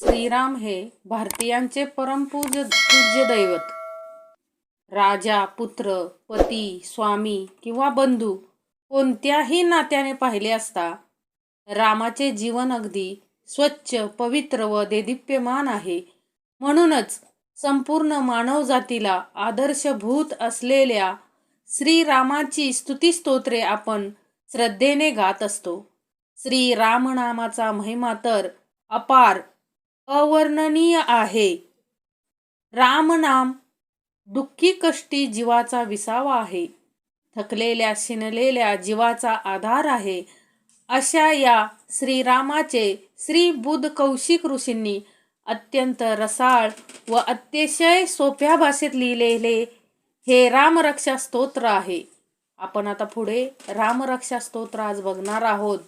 श्रीराम हे भारतीयांचे परमपूज पूज्य दैवत. राजा पुत्र पती स्वामी किंवा बंधू कोणत्याही नात्याने पाहिले असता रामाचे जीवन अगदी स्वच्छ पवित्र व देदीप्यमान आहे. म्हणूनच संपूर्ण मानवजातीला आदर्शभूत असलेल्या श्रीरामाची स्तुतिस्तोत्रे आपण श्रद्धेने गात असतो. श्री रामनामाचा महिमा तर अपार अवर्णनीय आहे. रामनाम दुःखी कष्टी जीवाचा विसावा आहे. थकलेल्या शिनलेल्या जीवाचा आधार आहे. अशा या श्रीरामाचे श्री बुध कौशिक ऋषींनी अत्यंत रसाळ व अतिशय सोप्या भाषेत लिहिलेले हे रामरक्षा स्तोत्र आहे. आपण आता पुढे रामरक्षा स्तोत्र आज बघणार आहोत.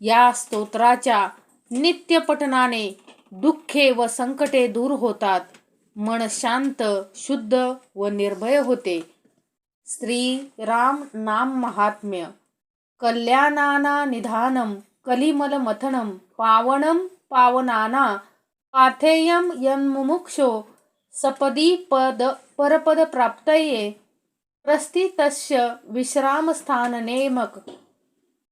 या स्तोत्राच्या नित्यपठनाने दुःखे व संकटे दूर होतात. मन शांत शुद्ध व निर्भय होते. श्री राम नाम महात्म्य. कल्याणाना निधानम कलिमल मथनम पावनम पावनाना पाथेयम यन्मुमुक्षो सपदी पद परपद प्राप्तये प्रस्थितस्य विश्रामस्थान नेमक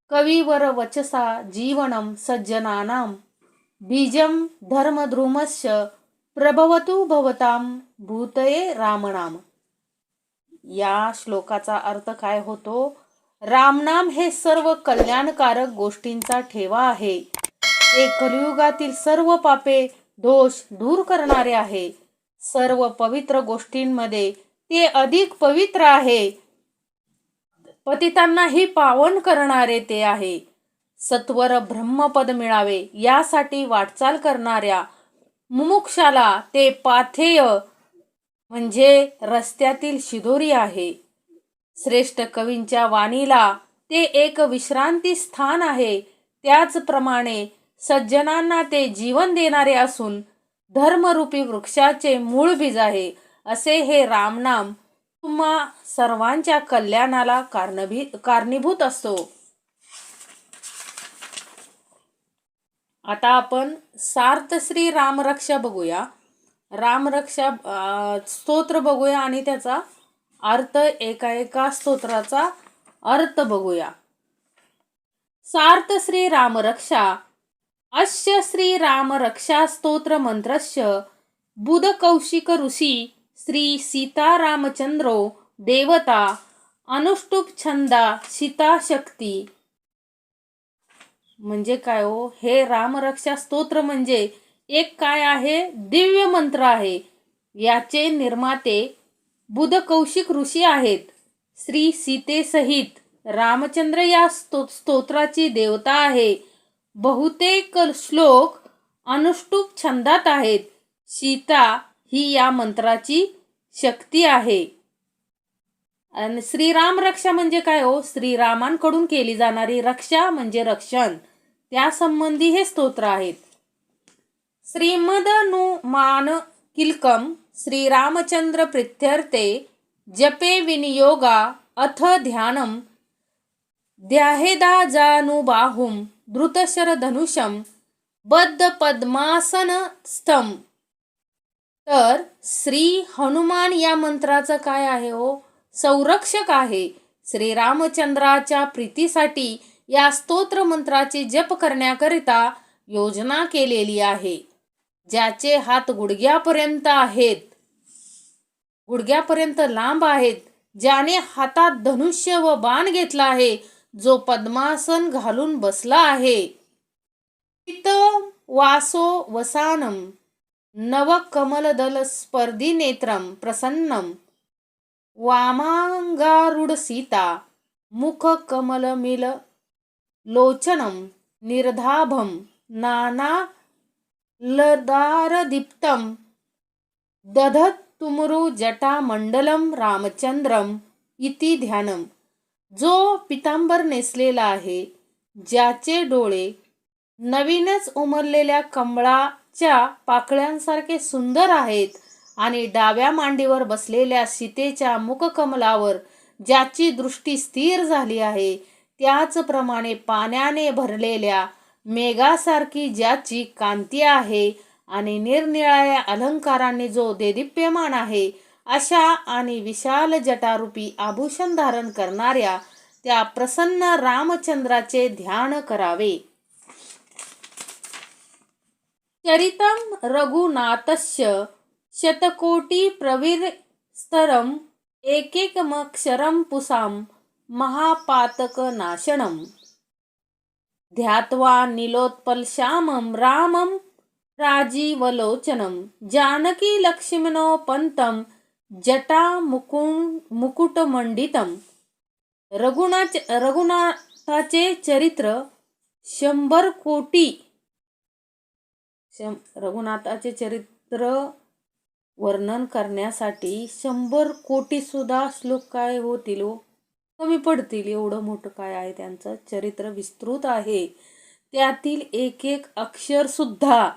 कविवर वचसा जीवनं सज्जनानां बीजम धर्मद्रुमस्य प्रभवतु भवतां भूतये रामनाम या श्लोकाचा अर्थ काय होतो? रामनाम हे सर्व कल्याणकारक गोष्टींचा ठेवा आहे. ते कलियुगातील सर्व पापे दोष दूर करणारे आहे. सर्व पवित्र गोष्टींमध्ये ते अधिक पवित्र आहे. पतितांनाही पावन करणारे ते आहे. सत्वर ब्रह्मपद मिळावे यासाठी वाटचाल करणाऱ्या मुमुक्षाला ते पाथेय म्हणजे रस्त्यातील शिदोरी आहे. श्रेष्ठ कवींच्या वाणीला ते एक विश्रांती स्थान आहे. त्याचप्रमाणे सज्जनांना ते जीवन देणारे असून धर्मरूपी वृक्षाचे मूळ बीज आहे. असे हे रामनाम तुम्हा सर्वांच्या कल्याणाला कारणभी कारणीभूत असतो. आता आपण सार्थ श्री रामरक्षा बघूया. रामरक्षा स्तोत्र बघूया आणि त्याचा अर्थ एका एका स्तोत्राचा अर्थ बघूया. सार्थ श्री रामरक्षा अस्य श्री रामरक्षा स्तोत्र मंत्रस्य बुध कौशिक ऋषी श्री सीतारामचंद्रो देवता अनुष्टुप छंदा सीताशक्ती म्हणजे काय हो? हे रामरक्षा स्तोत्र म्हणजे एक काय आहे? दिव्य मंत्र आहे. याचे निर्माते बुध कौशिक ऋषी आहेत. श्री सीतेसहित रामचंद्र या स्तो स्तोत्राची देवता आहे. बहुतेक श्लोक अनुष्टुप छंदात आहेत. सीता ही या मंत्राची शक्ती आहे. आणि श्रीराम रक्षा म्हणजे काय हो? श्रीरामांकडून केली जाणारी रक्षा म्हणजे रक्षण. त्या संबंधी हे स्तोत्र आहेत. श्रीमदनुमान किलकम श्रीरामचंद्र प्रित्यर्थे जपे विनियोगा अथ ध्यानम ध्याहेदाजानुबाहुम द्रुतशर बद्ध पद्मासनस्थम तर श्री हनुमान या मंत्राचं काय आहे हो? संरक्षक आहे. श्रीरामचंद्राच्या प्रीतीसाठी या स्तोत्र मंत्राचे जप करण्याकरिता योजना केलेली आहे ज्याचे हात गुडघ्यापर्यंत आहेत. गुडघ्यापर्यंत लांब आहेत ज्याने हातात धनुष्य व बाण घेतला आहे जो पद्मासन घालून बसला आहे. पित वासो वसानम नव कमलदल स्पर्धी नेत्रम प्रसन्नम. वामांगारूढ सीता मुख कमलमिल लोचनम निर्धाभम नाना लदारदीप्तम दधत तुमरु जटामंडलम रामचंद्रम इति ध्यानम. जो पितांबर नेसलेला आहे ज्याचे डोळे नवीनच उमरलेल्या कमळाच्या पाकळ्यांसारखे सुंदर आहेत आणि डाव्या मांडीवर बसलेल्या सीतेच्या मुखकमलावर ज्याची दृष्टी स्थिर झाली आहे त्याचप्रमाणे पाण्याने भरलेल्या मेघासारखी ज्याची कांती आहे आणि निरनिराळ्या अलंकारांनी जो देदीप्यमान आहे अशा आणि विशाल जटारूपी आभूषण धारण करणाऱ्या त्या प्रसन्न रामचंद्राचे ध्यान करावे. चरितम रघुनाथस्य शतकोटी प्रवीर प्रविस्तरम एकेकमक्षरं पुसां महापातकनाशनं ध्यात्वा निलोत्पलश्यामं रामं राजीवलोचनं। जानकी लक्ष्मणो पंतं जटा मुकुं मुकुटमंडितं रघुनाथ रघुनाथाचे चरित्र शंभर कोटी। शं रघुनाथाचे चरित्र वर्णन करण्यासाठी शंभर कोटी सुद्धा श्लोक काय होतील? हो कमी पडतील एवढं मोठं काय आहे त्यांचं? चरित्र विस्तृत आहे. त्यातील एक एक अक्षर सुद्धा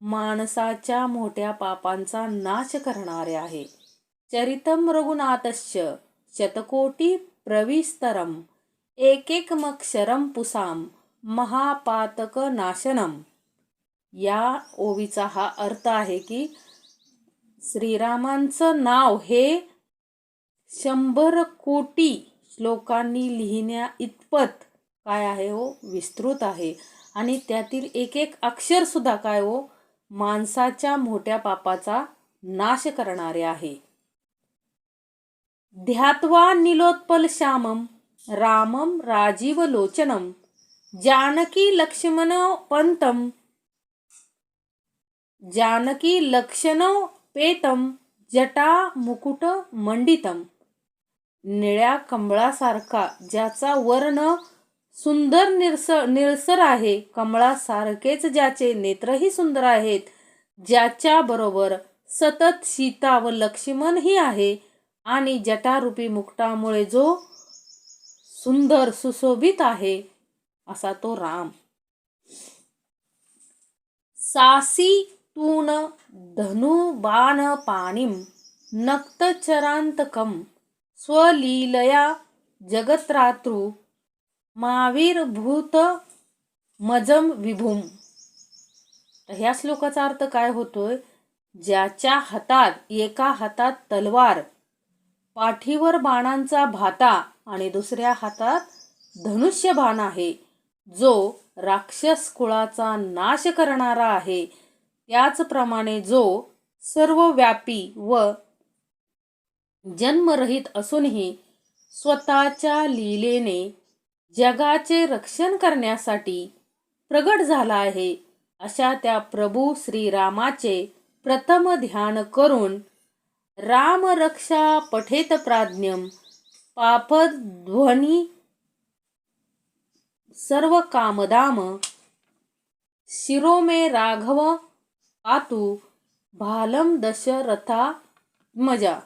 माणसाच्या मोठ्या पापांचा नाश करणारे आहे. चरितम रघुनाथश्च शतकोटी प्रविस्तरम एकेकमक्षरम पुसाम महापातक नाशनम. या ओवीचा हा अर्थ आहे की श्रीरामांचं नाव हे शंभर कोटी श्लोकांनी लिहिण्या इतपत काय आहे हो? विस्तृत आहे. आणि त्यातील एक एक अक्षरसुद्धा काय हो? माणसाच्या मोठ्या पापाचा नाश करणारे आहे. ध्यात्वा निलोत्पल श्यामम रामम राजीव लोचनम जानकी लक्ष्मण पंतम जानकी लक्षण पेतम जटा मुकुट मंडितम. निळ्या कमळासारखा ज्याचा वर्ण सुंदर निरस निळसर आहे. कमळासारखेच ज्याचे नेत्रही सुंदर आहेत. ज्याच्या बरोबर सतत सीता व लक्ष्मणही आहे आणि जटारूपी मुकुटामुळे जो सुंदर सुशोभित आहे असा तो राम. सासी तून धनुबाण पाणिम नक्तचरांतकम स्वलीलया जगत्रातृ मावीरभूत मजम विभूम. तर ह्या श्लोकाचा अर्थ काय होतोय? ज्याच्या हातात एका हातात तलवार पाठीवर बाणांचा भाता आणि दुसऱ्या हातात धनुष्य बाण आहे. जो राक्षस कुळाचा नाश करणारा आहे. त्याचप्रमाणे जो सर्वव्यापी व जन्मरहित असूनही स्वतःच्या लीलेने जगाचे रक्षण करण्यासाठी प्रगट झाला आहे अशा त्या प्रभू श्रीरामाचे प्रथम ध्यान करून रामरक्षा पठेत प्राज्ञम पापध्वनी सर्व कामदाम शिरोमे राघव पातू भालम दशरथा मजा।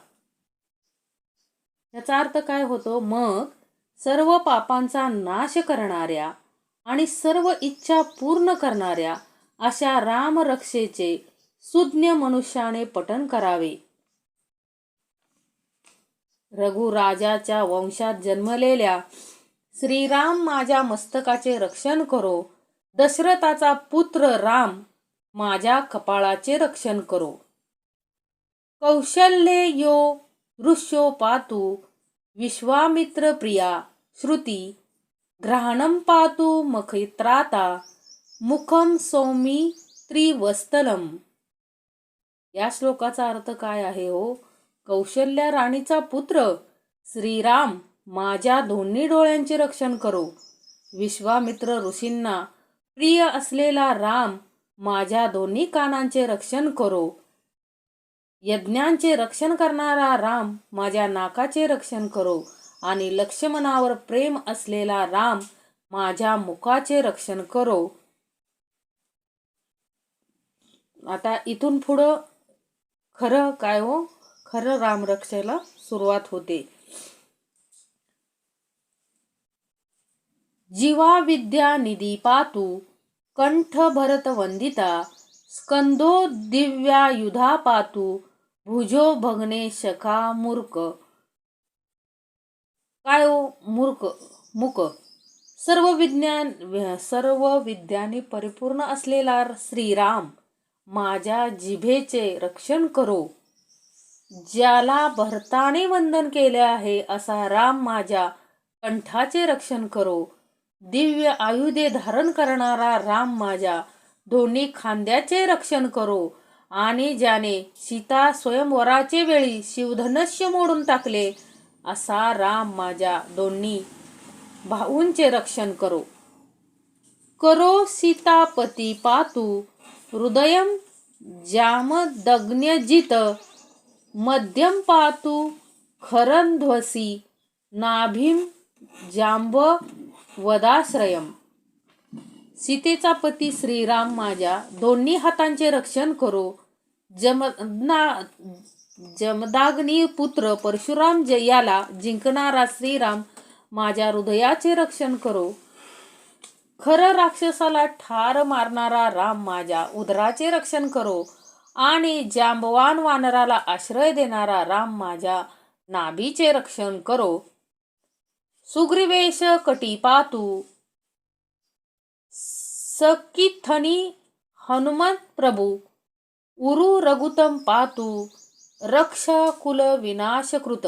याचा अर्थ काय होतो? मग सर्व पापांचा नाश करणाऱ्या आणि सर्व इच्छा पूर्ण करणाऱ्या अशा रामरक्षेचे सुज्ञ मनुष्याने पठन करावे. रघुराजाच्या वंशात जन्मलेल्या श्रीराम माझ्या मस्तकाचे रक्षण करो. दशरथाचा पुत्र राम माझ्या कपाळाचे रक्षण करो. कौशल्ये यो ऋष्यो पातु विश्वामित्र प्रिया श्रुती ग्रहणं पातु मखित्राता मुखम सौमी त्रिवस्तलम. या श्लोकाचा अर्थ काय आहे हो? कौशल्या राणीचा पुत्र श्रीराम माझ्या दोन्ही डोळ्यांचे रक्षण करो. विश्वामित्र ऋषींना प्रिय असलेला राम माझ्या दोन्ही कानांचे रक्षण करो. यज्ञांचे रक्षण करणारा राम माझ्या नाकाचे रक्षण करो आणि लक्ष्मणावर प्रेम असलेला राम माझ्या मुखाचे रक्षण करो. आता इथून पुढं खरं काय हो? खरं रामरक्षेला सुरुवात होते. जीवा विद्या निधी पातू कंठ भरत वंदिता स्कंदो दिव्या युधा पातू भुजो भगने शखा मूर्ख. काय मूर्ख मुक. सर्व विज्ञान सर्व विद्याने परिपूर्ण असलेला श्रीराम माझ्या जिभेचे रक्षण करो. ज्याला भरताने वंदन केले आहे असा राम माझ्या कंठाचे रक्षण करो. दिव्य आयुधे धारण करणारा राम माझ्या दोन्ही खांद्याचे रक्षण करो. आणि ज्याने सीता स्वयंवराचे वेळी शिवधनुष्य मोडून टाकले असा राम माझ्या दोन्ही भाऊंचे रक्षण करो. करो सीतापती पातू हृदयम जामदग्न्यजित मध्यम पातू खरंध्वसी नाभिम जांब वदाश्रयम सीतेचा पती श्रीराम माझ्या दोन्ही हातांचे रक्षण करो. जमना जमदाग्नी पुत्र परशुराम जयाला जिंकणारा श्रीराम माझ्या हृदयाचे रक्षण करो. खरं राक्षसाला ठार मारणारा राम माझ्या उदराचे रक्षण करो आणि जांबवान वानराला आश्रय देणारा राम माझ्या नाभीचे रक्षण करो. सुग्रीवेश कटी पातू सकिथनी हनुमंत प्रभू उरु रघुतम पातू रक्षा कुल विनाशकृत.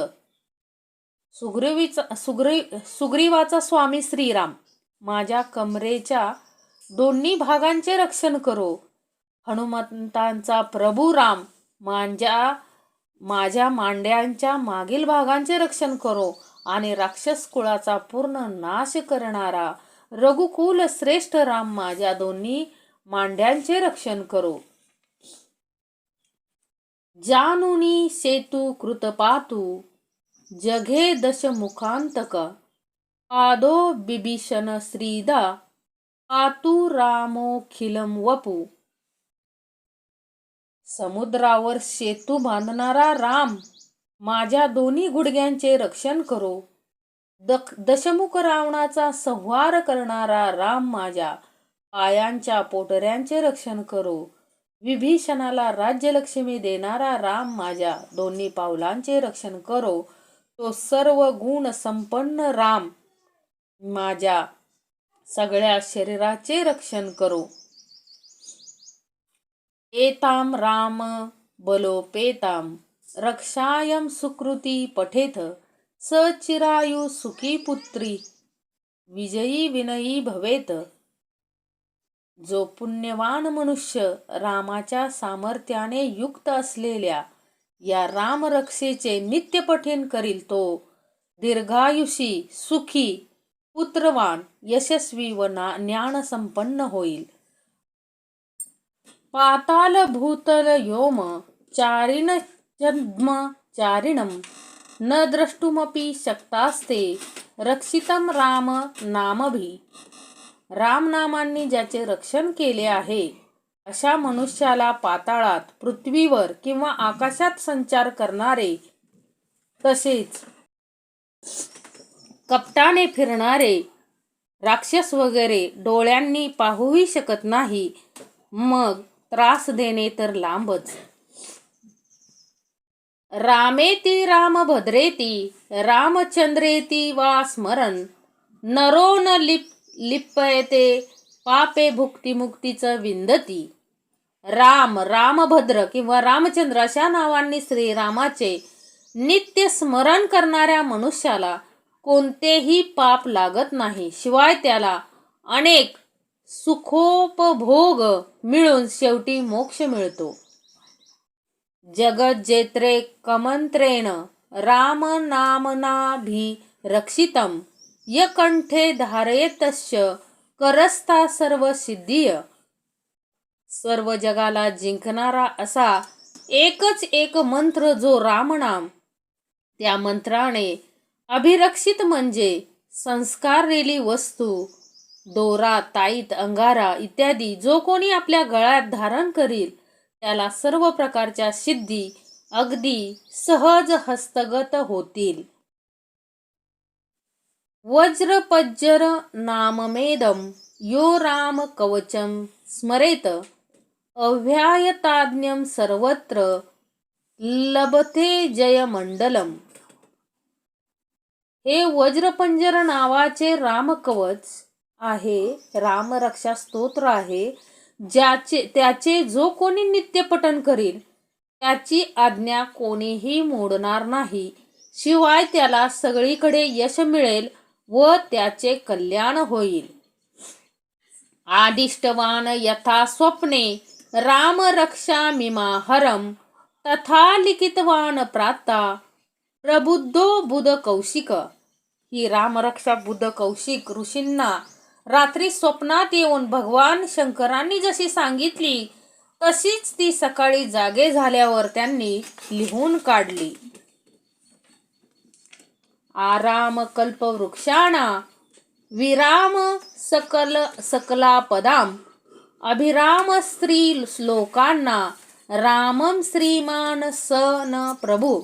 सुग्रीवीचा सुग्री सुग्रीवाचा स्वामी श्रीराम माझ्या कमरेच्या दोन्ही भागांचे रक्षण करो. हनुमंतांचा प्रभू राम माझ्या माझ्या मांड्यांच्या मागील भागांचे रक्षण करो आणि राक्षस कुळाचा पूर्ण नाश करणारा रघुकुल श्रेष्ठ राम माझ्या दोन्ही मांड्यांचे रक्षण करो. जानुनी सेतू कृत पातू जघे दशमुखांतक पादो बिभीषण श्रीदा पातू रामोखिलम वपू. समुद्रावर सेतू बांधणारा राम माझ्या दोन्ही गुडघ्यांचे रक्षण करो. दख दशमुख रावणाचा संहार करणारा राम माझ्या पायांच्या पोटऱ्यांचे रक्षण करो. विभीषणाला राज्यलक्ष्मी देणारा राम माझ्या दोन्ही पावलांचे रक्षण करो. तो सर्व गुण संपन्न राम माझ्या सगळ्या शरीराचे रक्षण करो. एताम राम बलोपेताम रक्षायम सुकृती पठेथ सचिरायु सुखी पुत्री. विजयी विनयी भवेत. जो पुण्यवान मनुष्य रामाच्या सामर्थ्याने युक्त असलेल्या या रामरक्षेचे नित्य पठण करील तो दीर्घायुषी सुखी पुत्रवान यशस्वी व ना ज्ञानसंपन्न होईल. पाताल भूतल योम चारिण जन्म चारिणम न द्रष्टुमपि शक्तास्ते। रक्षितम राम नामभी। राम नामांनी ज्याचे रक्षण केले आहे अशा मनुष्याला पाताळात पृथ्वीवर किंवा आकाशात संचार करणारे तसेच कपटाने फिरणारे राक्षस वगैरे डोळ्यांनी पाहूही शकत नाही मग त्रास देणे तर लांबच. रामेती रामभद्रेती रामचंद्रेती वा स्मरण नरो न लिप लिप्यते पापे भुक्तीमुक्तीचं विंदती राम रामभद्र किंवा रामचंद्र अशा नावांनी श्रीरामाचे नित्य स्मरण करणाऱ्या मनुष्याला कोणतेही पाप लागत नाही. शिवाय त्याला अनेक सुखोपभोग मिळून शेवटी मोक्ष मिळतो. जगज्जेत्रे कमंत्रेण राम रक्षितम य कंठे धारयेतस्य करस्ता सर्व सिद्धीय सर्व जगाला जिंकणारा असा एकच एक मंत्र जो रामनाम त्या मंत्राने अभिरक्षित म्हणजे संस्कारलेली वस्तू दोरा ताईत अंगारा इत्यादी जो कोणी आपल्या गळ्यात धारण करील त्याला सर्व प्रकारच्या सिद्धी अगदी सहज हस्तगत होतील. वज्रपज्जर नाममेदम यो राम कवचम स्मरेत अव्यायताज्ञम सर्वत्र लभते जयमंडलम. हे वज्रपंजर नावाचे रामकवच आहे रामरक्षा स्तोत्र आहे ज्याचे त्याचे जो कोणी नित्यपठन करील त्याची आज्ञा कोणीही मोडणार नाही. शिवाय त्याला सगळीकडे यश मिळेल व त्याचे कल्याण होईल. आदिष्टवान यथा स्वप्ने राम रक्षा मिमा हरम तथा लिखितवान प्राता प्रबुद्धो बुध कौशिक. ही रामरक्षा बुध कौशिक ऋषींना रात्री स्वप्नात येऊन भगवान शंकरांनी जशी सांगितली तशीच ती सकाळी जागे झाल्यावर त्यांनी लिहून काढली. आराम कल्पवृक्षाणा विराम सकल सकला पदाम अभिराम स्त्री श्लोकांना रामम श्रीमान सन प्रभू.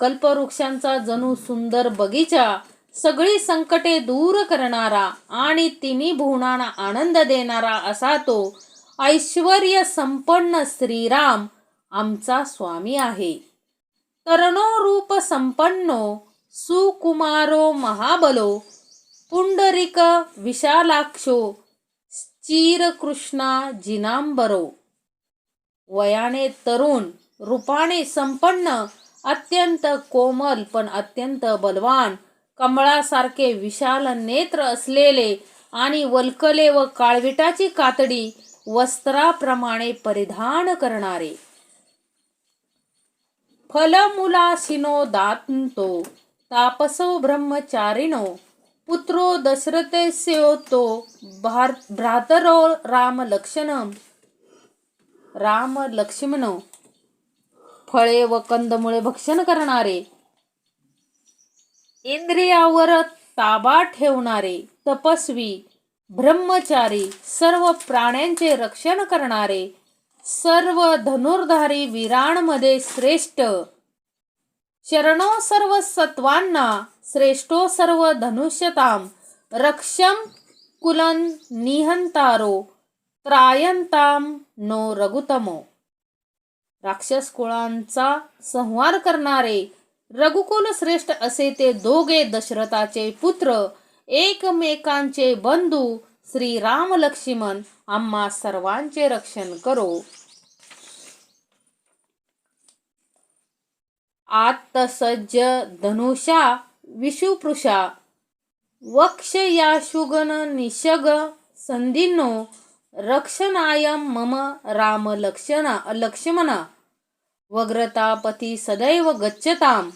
कल्पवृक्षांचा जणू सुंदर बगीचा सगळी संकटे दूर करणारा आणि तिन्ही भुवनांना आनंद देणारा असा तो ऐश्वर संपन्न श्रीराम आमचा स्वामी आहे. तरणो रूप संपन्नो सुकुमारो महाबलो पुंडरिक विशालाक्षो चिरकृष्णा जिनांबरो. वयाने तरुण रूपाने संपन्न अत्यंत कोमल पण अत्यंत बलवान कमळासारखे विशाल नेत्र असलेले आणि वल्कले व काळविटाची कातडी वस्त्राप्रमाणे परिधान करणारे. फलमुलाशिनो दातो तापसो ब्रह्मचारिणो पुत्रो दशरथस्योतो भार भ्रातरो राम लक्षणम राम लक्ष्मण फळे व कंदमुळे भक्षण करणारे. इंद्रियावर ताबा ठेवणारे तपस्वी ब्रह्मचारी सर्व प्राण्यांचे रक्षण करणारे सर्व धनुर्धारी वीरांमध्ये श्रेष्ठ. शरणो सर्व सत्वांना श्रेष्ठो सर्व धनुष्यताम रक्षम कुलन निहंतारो त्रायंताम नो रघुतमो. राक्षस कुळांचा संहार करणारे रघुकुल श्रेष्ठ असे ते दोघे दशरथाचे पुत्र एकमेकांचे बंधू श्री राम लक्ष्मण. आम्हा सर्वांचे रक्षण करो. आत्तसज्ज धनुषा विषुपृषा वक्ष याशुगन निशग संधिनो रक्षणाय मम राम लक्षणा लक्ष्मणा. वग्रतापती सदैव गच्छताम.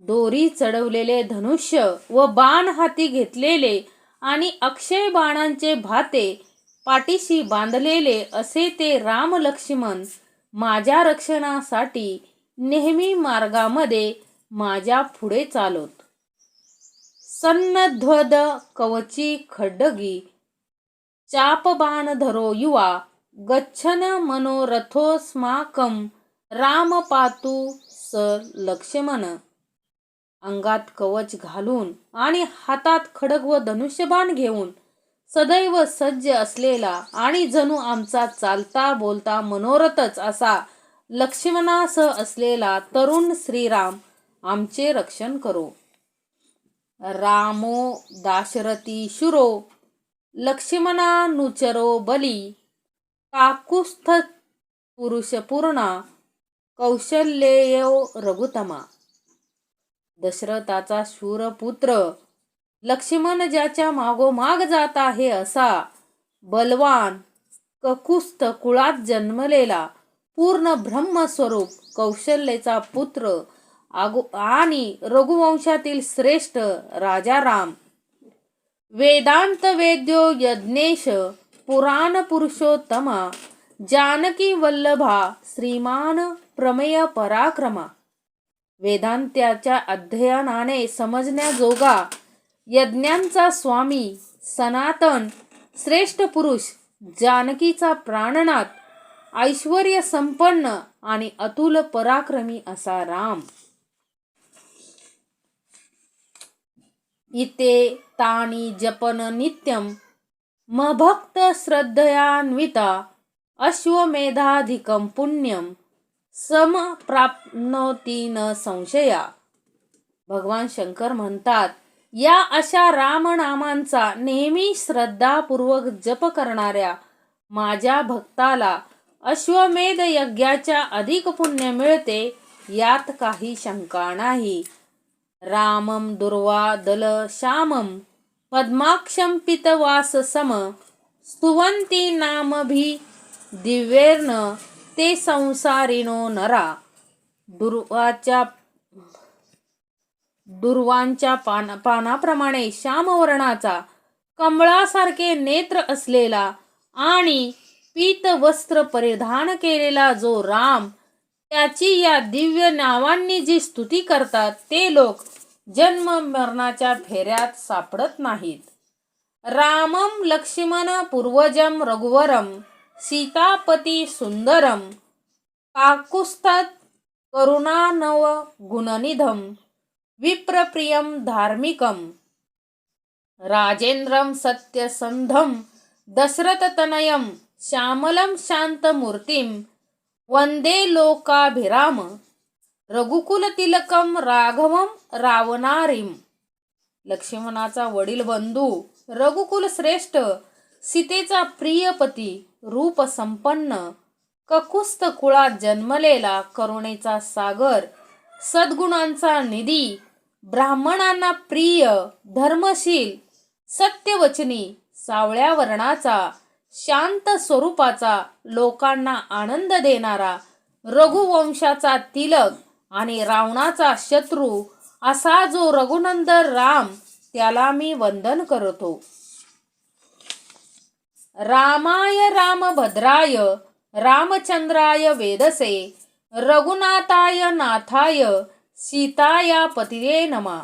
दोरी चढवलेले धनुष्य व बाण हाती घेतलेले आणि अक्षय बाणांचे भाते पाठीशी बांधलेले असे ते राम लक्ष्मण माझ्या रक्षणासाठी नेहमी मार्गामध्ये माझ्या पुढे चालत. सन्नध्वद कवची खड्डगी चाप बाण धरो युवा गच्छन मनोरथोस्माकम राम पातू स लक्ष्मण. अंगात कवच घालून आणि हातात खडग व धनुष्यबाण घेऊन सदैव सज्ज असलेला आणि जणू आमचा चालता बोलता मनोरथच असा लक्ष्मणासह असलेला तरुण श्रीराम आमचे रक्षण करो. रामो दाशरथी शुरो लक्ष्मणानुचरो बली काकुस्थ पुरुषपूर्णा कौशल्येयो रघुतमा। दशरथाचा शूरपुत्र. लक्ष्मण ज्याच्या मागोमाग जात आहे असा. बलवान ककुस्थ कुळात जन्मलेला. पूर्ण ब्रह्मस्वरूप कौशल्येचा पुत्र. आगो आणि रघुवंशातील श्रेष्ठ राजा राम. वेदांत वेद्यो यज्ञेश पुराण पुरुषोत्तमा. जानकी वल्लभा श्रीमान प्रमेय पराक्रमा. वेदांत्याच्या अध्ययनाने समजण्याजोगा यज्ञांचा स्वामी सनातन श्रेष्ठ पुरुष जानकीचा प्राणनाथ ऐश्वर्य संपन्न आणि अतुल पराक्रमी असा राम. इते तानी जपन नित्यम मभक्त श्रद्धयान्विता अश्वमेधाधिकं पुण्यम सम प्राप्नोती न संशया. भगवान शंकर म्हणतात या अशा रामनामांचा नेहमी श्रद्धापूर्वक जप करणाऱ्या माझ्या भक्ताला अश्वमेध यज्ञाच्या अधिक पुण्य मिळते यात काही शंका नाही. रामं दुर्वादल श्यामं पद्माक्षम पितवास सम स्तुवन्ति नामभि दिव्येर्न ते संसारिनो नरा. दुर्वाच्या दुर्वांच्या पान पानाप्रमाणे श्यामवर्णाचा कमळासारखे नेत्र असलेला आणि पीत वस्त्र परिधान केलेला जो राम त्याची या दिव्य नावांनी जी स्तुती करतात ते लोक जन्म मरणाच्या फेऱ्यात सापडत नाहीत. रामम लक्ष्मण पूर्वजम रघुवरम सीतापती सुंदरम काकुस्तत करुणानव गुणनिधम विप्रप्रियम धार्मिकम राजेंद्रम सत्यसंधम दशरथतनयम श्यामलं शांतमूर्तिम वंदे लोकाभिराम रघुकुलतिलकम राघवम रावणारीम. लक्ष्मणाचा वडील बंधू रघुकुल श्रेष्ठ सीतेचा प्रियपती रूपसंपन्न ककुस्त कुळात जन्मलेला करुणेचा सागर सद्गुणांचा निधी ब्राह्मणांना प्रिय धर्मशील सत्यवचनी सावळ्या वर्णाचा शांत स्वरूपाचा लोकांना आनंद देणारा रघुवंशाचा तिलक आणि रावणाचा शत्रू असा जो रघुनंदन राम त्याला मी वंदन करतो. रामाय रामभद्राय रामचंद्राय वेदसे रघुनाथाय नाथाय सीताया पतिये नमा.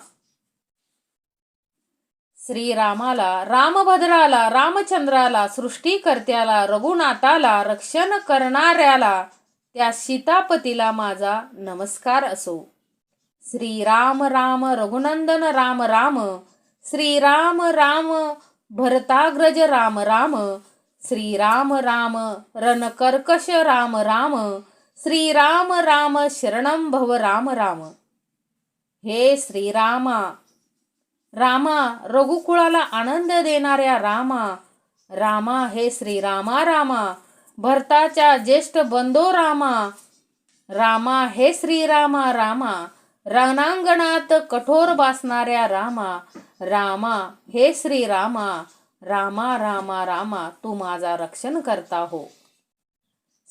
श्रीरामाला रामभद्राला रामचंद्राला सृष्टीकर्त्याला रघुनाथाला रक्षण करणाऱ्याला त्या सीतापतीला माझा नमस्कार असो. श्रीराम राम रघुनंदन राम राम. श्रीराम राम भरताग्रज राम राम श्रीराम राम रणकर्कश राम राम श्रीराम राम शरणं भव राम राम. हे श्रीरामा रामा रघुकुळाला आनंद देणाऱ्या रामा रामा हे श्रीरामा रामा भरताच्या ज्येष्ठ बंधो रामा रामा हे श्रीरामा रामा. रणांगणात कठोर बसणाऱ्या रामा रामा हे श्रीरामा रामा रामा रामा तू माझा रक्षण करता हो.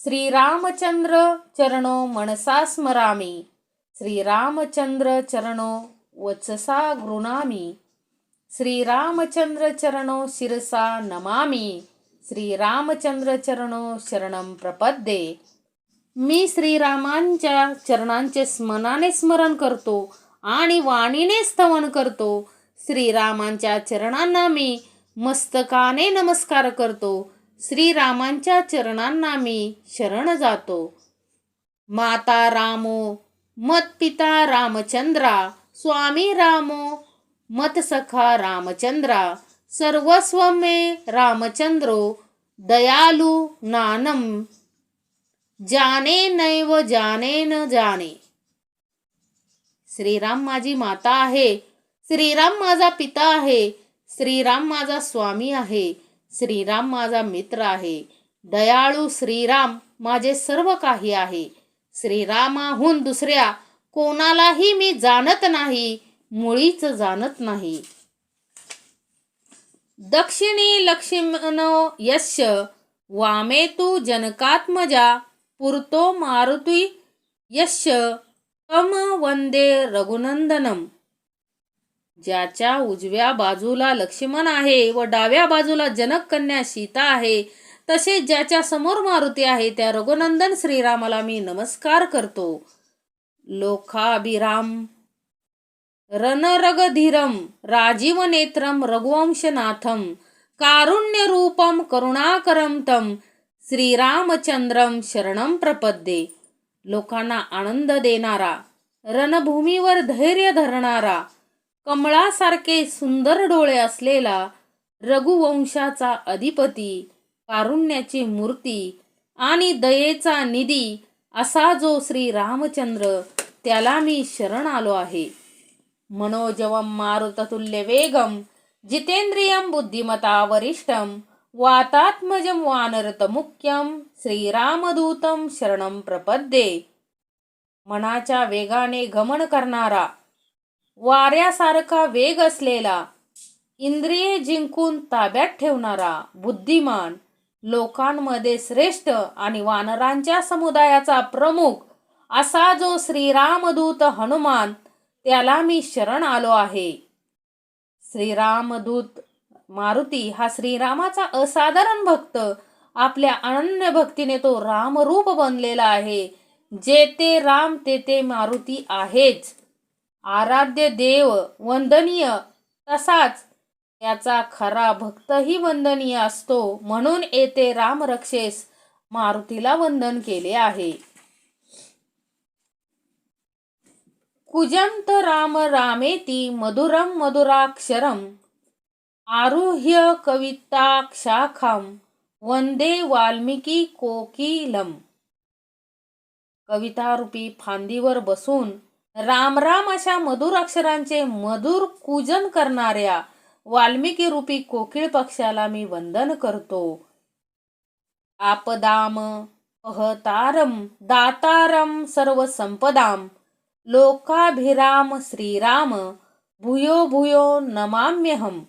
श्रीरामचंद्र चरणो मनसा स्मरामी श्रीरामचंद्र चरणो वचसा गृणामी श्रीरामचंद्र चरणो शिरसा नमामी श्रीरामचंद्र चरणो शरणं प्रपद्ये मी श्रीरामांच्या चरणांचे स्मनाने स्मरण करतो आणि वाणीने स्तवन करतो. श्रीरामांच्या चरणांना मी मस्तकाने नमस्कार करतो. श्रीरामांच्या चरणांना मी शरण जातो. माता रामो मत पिता रामचंद्रा स्वामी रामो मत सखा रामचंद्रा सर्वस्व मे रामचंद्रो दयालु नानम। जाने नैव जाने न जाने। श्रीराम माझी माता आहे श्रीराम माझा पिता आहे श्रीराम माझा स्वामी आहे श्रीराम माझा मित्र आहे। दयाळू श्रीराम माझे सर्व काही आहे। श्रीरामाहून दुसऱ्या कोणालाही मी जाणत नाही मुळीच जाणत नाही। दक्षिणी लक्ष्मण यश वामे तू जनकात्मजा। पुरतो मारुती यश तम वंदे रघुनंदनम. ज्याच्या उजव्या बाजूला लक्ष्मण आहे व डाव्या बाजूला जनक कन्या सीता आहे तसेच ज्याच्या समोर मारुती आहे त्या रघुनंदन श्रीरामाला मी नमस्कार करतो. लोखाभिराम रणरगधीरम राजीव नेत्रम रघुवंशनाथम कारुण्य रूपम करुणाकरम तम श्रीरामचंद्रम शरणम प्रपद्ये. लोकांना आनंद देणारा रणभूमीवर धैर्य धरणारा कमळासारखे सुंदर डोळे असलेला रघुवंशाचा अधिपती कारुण्याची मूर्ती आणि दयेचा निधी असा जो श्री रामचंद्र त्याला मी शरण आलो आहे. मनोजवं मारुततुल्यवेगं जितेंद्रियम बुद्धिमता वरिष्ठम वातात्मजं वानरतमुख्यं श्रीरामदूतं शरणं प्रपद्ये। मनाच्या वेगाने गमन करणारा वाऱ्यासारखा वेग असलेला इंद्रिये जिंकून ताब्यात ठेवणारा बुद्धिमान लोकांमध्ये श्रेष्ठ आणि वानरांच्या समुदायाचा प्रमुख असा जो श्रीरामदूत हनुमान त्याला मी शरण आलो आहे। श्रीरामदूत मारुती हा श्रीरामाचा असाधारण भक्त. आपल्या अनन्य भक्तीने तो रामरूप बनलेला आहे. जे ते राम ते ते मारुती आहेच. आराध्य देव वंदनीय. तसाच त्याचा खरा भक्तही वंदनीय असतो. म्हणून येथे रामरक्षेस मारुतीला वंदन केले आहे. कुजंत राम रामेती मधुरम मधुराक्षरम. आरुह्य कविताक्षाखाम वंदे वाल्मिकी कोकिलम. कवितारूपी फांदीवर बसून रामराम अशा मधुर अक्षरांचे मधुर कुजन करणाऱ्या वाल्मिकी रूपी कोकिळ पक्षाला मी वंदन करतो. आपदाम अहतारम दातारम सर्व संपदाम लोकाभिराम श्रीराम भूयो भूयो नमाम्यहम.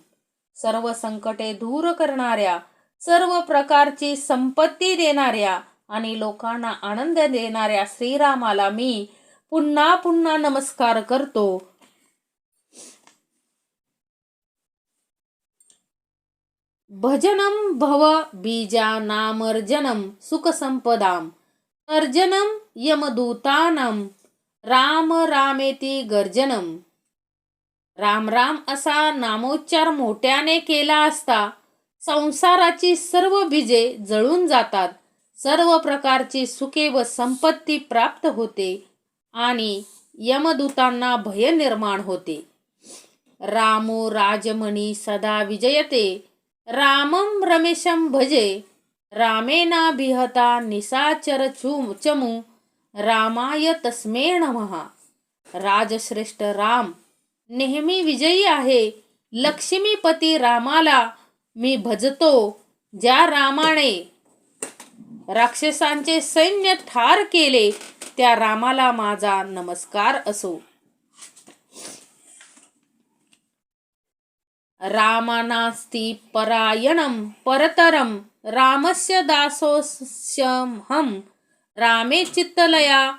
सर्व संकटे दूर करणाऱ्या सर्व प्रकारची संपत्ती देणाऱ्या आणि लोकांना आनंद देणाऱ्या श्रीरामाला मी पुन्हा पुन्हा नमस्कार करतो. भजनम भव बीजानामर्जनम सुखसंपदाम अर्जनम यमदूतानम राम रामेती गर्जनम राम राम असा नामोच्चार मोठ्याने केला असता संसाराची सर्व बीजे जळून जातात. सर्व प्रकारची सुखे व संपत्ती प्राप्त होते आणि यमदूतांना भय निर्माण होते. रामो राजमणी सदा विजयते. रामं रमेशं भजे. रामेना बिहता निसाचर चुम चमू. रामाय तस्मे नमः. राजश्रेष्ठ राम नेहमी विजयी आहे. लक्ष्मीपती रामाला मी भजतो. ज्या रामाने राक्षसांचे सैन्य ठार केले त्या रामाला माझा नमस्कार असो. रामानास्ती परायणं परतरं रामस्य दासोऽस्यहं रामे चित्तलया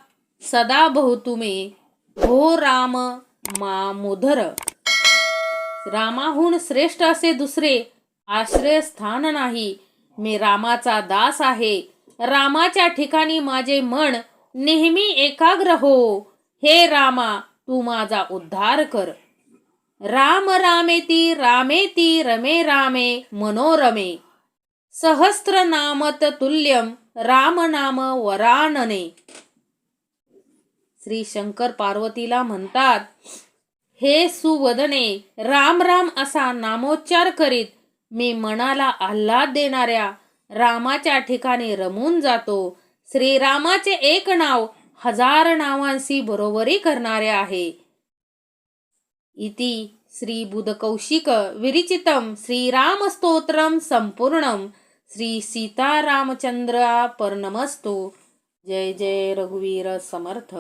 सदा भवतु मे. भो राम। मामोदर रामाहून श्रेष्ठ असे दुसरे आश्रयस्थान नाही. मी रामाचा दास आहे. रामाच्या ठिकाणी माझे मन नेहमी एकाग्र हो. हे रामा तू माझा उद्धार कर. राम रामेती रामेती रमे रामे मनोरमे। सहस्त्र नामत तुल्यम राम नाम वरानने। श्री शंकर पार्वतीला म्हणतात हे सुवदने राम राम असा नामोच्चार करीत मी मनाला आल्हाद देणाऱ्या रामाच्या ठिकाणी रमून जातो. श्रीरामाचे एक नाव हजार नावांशी बरोबरी करणारे आहे. इति श्रीबुधकौशिक विरिचितं श्रीरामस्तोत्रं सम्पूर्णं श्रीसीतारामचन्द्रापर्णमस्तु जय जय रघुवीर समर्थ.